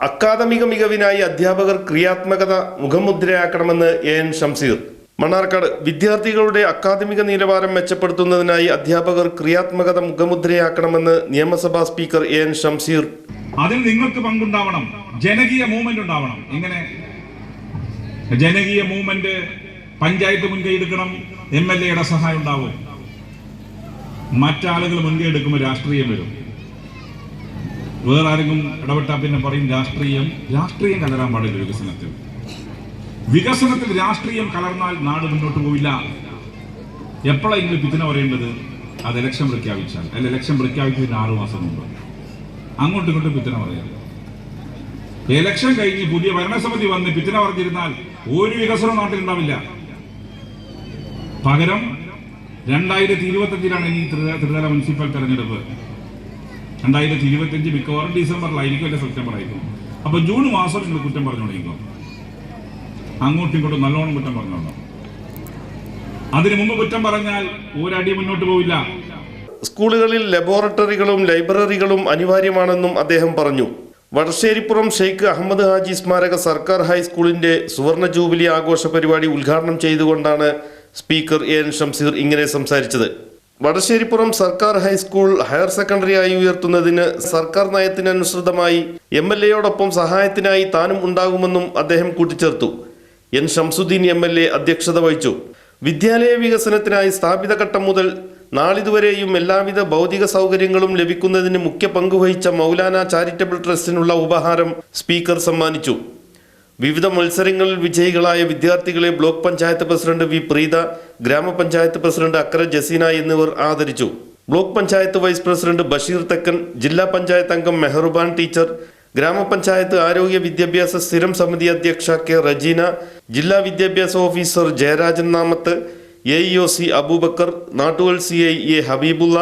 അക്കാദമിക മികവിനായി അധ്യാപകർ ക്രിയാത്മകത മുഖമുദ്രയാക്കണമെന്ന് എ എൻ ഷംസീർ മണ്ണാർക്കാട് വിദ്യാർത്ഥികളുടെ അക്കാദമിക നിലവാരം മെച്ചപ്പെടുത്തുന്നതിനായി അധ്യാപകർ ക്രിയാത്മകത മുഖമുദ്രയാക്കണമെന്ന് നിയമസഭാ സ്പീക്കർ എ എൻ ഷംസീർ അതിൽ നിങ്ങൾക്ക് പങ്കുണ്ടാവണം. ജനകീയ മൂവ്മെന്റ് ഉണ്ടാവണം. ഇങ്ങനെ ജനകീയ മൂവ്മെന്റ് പഞ്ചായത്ത് മുൻകൈ എടുക്കണം. എം എൽ എയുടെ സഹായം ഉണ്ടാവും. മറ്റാളുകൾ മുൻകൈ എടുക്കുമ്പോൾ രാഷ്ട്രീയം വരും. വേറെ ആരെങ്കിലും ഇടപെട്ടാൽ പിന്നെ പറയും രാഷ്ട്രീയം രാഷ്ട്രീയം കലരാൻ പാടില്ല വികസനത്തിൽ. വികസനത്തിൽ രാഷ്ട്രീയം കലർന്നാൽ നാട് മുന്നോട്ട് പോവില്ല. എപ്പോഴെങ്കിലും പിത്തിന പറയേണ്ടത് അത് ഇലക്ഷൻ പ്രഖ്യാപിച്ചാൽ അല്ല ഇലക്ഷൻ പ്രഖ്യാപിച്ചതിന് ആറു മാസം മുമ്പ്. അങ്ങോട്ടും ഇങ്ങോട്ടും പിത്തന പറയാം. ഇലക്ഷൻ കഴിഞ്ഞ് പുതിയ ഭരണസമിതി വന്ന് പിത്തന പറഞ്ഞിരുന്നാൽ ഒരു വികസനവും നാട്ടിലുണ്ടാവില്ല പകരം രണ്ടായിരത്തി ഇരുപത്തഞ്ചിലാണ് ഇനി ത്രിതല മുനിസിപ്പൽ തെരഞ്ഞെടുപ്പ്. രണ്ടായിരത്തി ഇരുപത്തിയഞ്ച് മിക്കവാറും ഡിസംബറിലായിരിക്കും അല്ലെ സെപ്റ്റംബർ ആയിരിക്കും അപ്പൊ ജൂൺ മാസം നിങ്ങൾ കുറ്റം പറഞ്ഞു തുടങ്ങിക്കോ? അങ്ങോട്ടും ഇങ്ങോട്ടും നല്ലോണം കുറ്റം പറഞ്ഞോളാം അതിനു മുമ്പ് കുറ്റം പറഞ്ഞാൽ ഒരടി മുന്നോട്ട് പോവില്ല. സ്കൂളുകളിൽ ലബോറട്ടറികളും ലൈബ്രറികളും അനിവാര്യമാണെന്നും അദ്ദേഹം പറഞ്ഞു. വടശ്ശേരിപ്പുറം ഷെയ്ഖ് അഹമ്മദ് ഹാജി സ്മാരക സർക്കാർ ഹൈസ്കൂളിന്റെ സുവർണ ജൂബിലി ആഘോഷ പരിപാടി ഉദ്ഘാടനം ചെയ്തുകൊണ്ടാണ് സ്പീക്കർ എ എൻ ഷംസീർ ഇങ്ങനെ സംസാരിച്ചത്. വടശ്ശേരിപ്പുറം സർക്കാർ ഹൈസ്കൂൾ ഹയർ സെക്കൻഡറി ആയി ഉയർത്തുന്നതിന് സർക്കാർ നയത്തിനനുസൃതമായി എം എൽ എയോടൊപ്പം സഹായത്തിനായി താനും ഉണ്ടാകുമെന്നും അദ്ദേഹം കൂട്ടിച്ചേർത്തു. N Shamsuddin M L A അധ്യക്ഷത വഹിച്ചു. വിദ്യാലയ വികസനത്തിനായി സ്ഥാപിത ഘട്ടം മുതൽ നാളിതുവരെയും എല്ലാവിധ ഭൗതിക സൗകര്യങ്ങളും ലഭിക്കുന്നതിന് മുഖ്യ പങ്കുവഹിച്ച മൗലാന ചാരിറ്റബിൾ ട്രസ്റ്റിനുള്ള ഉപഹാരം സ്പീക്കർ സമ്മാനിച്ചു. വിവിധ മത്സരങ്ങളിൽ വിജയികളായ വിദ്യാർത്ഥികളെ block panchayat president V Preetha ഗ്രാമപഞ്ചായത്ത് പ്രസിഡന്റ് അക്ര ജസീന എന്നിവർ ആദരിച്ചു. Block panchayat vice president Basheer Thekkan ജില്ലാ പഞ്ചായത്ത് അംഗം മെഹറുബാൻ ടീച്ചർ ഗ്രാമപഞ്ചായത്ത് ആരോഗ്യ വിദ്യാഭ്യാസ സ്ഥിരം സമിതി അധ്യക്ഷ കെ റജീന ജില്ലാ വിദ്യാഭ്യാസ officer Jayarajan Namath A E O C Aboobacker Nattuval C I A Habibulla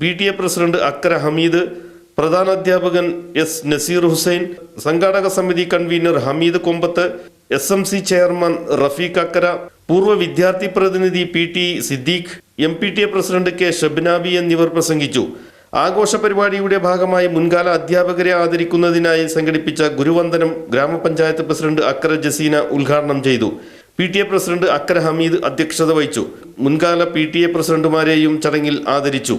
P T A president Akkara Hameed പ്രധാനാധ്യാപകൻ S Naseer Hussain സംഘാടക സമിതി convener Hameed Kombath S M C chairman Rafeeq Akkara പൂർവ വിദ്യാർത്ഥി പ്രതിനിധി P T Siddique M P T A president K Shabnabi എന്നിവർ പ്രസംഗിച്ചു. ആഘോഷ പരിപാടിയുടെ ഭാഗമായി മുൻകാല അധ്യാപകരെ ആദരിക്കുന്നതിനായി സംഘടിപ്പിച്ച ഗുരുവന്ദനം ഗ്രാമപഞ്ചായത്ത് പ്രസിഡന്റ് അക്കര ജസീന ഉദ്ഘാടനം ചെയ്തു. P T A president Akkara Hameed അധ്യക്ഷത വഹിച്ചു. മുൻകാല പി ടി എ പ്രസിഡന്റുമാരെയും ചടങ്ങിൽ ആദരിച്ചു.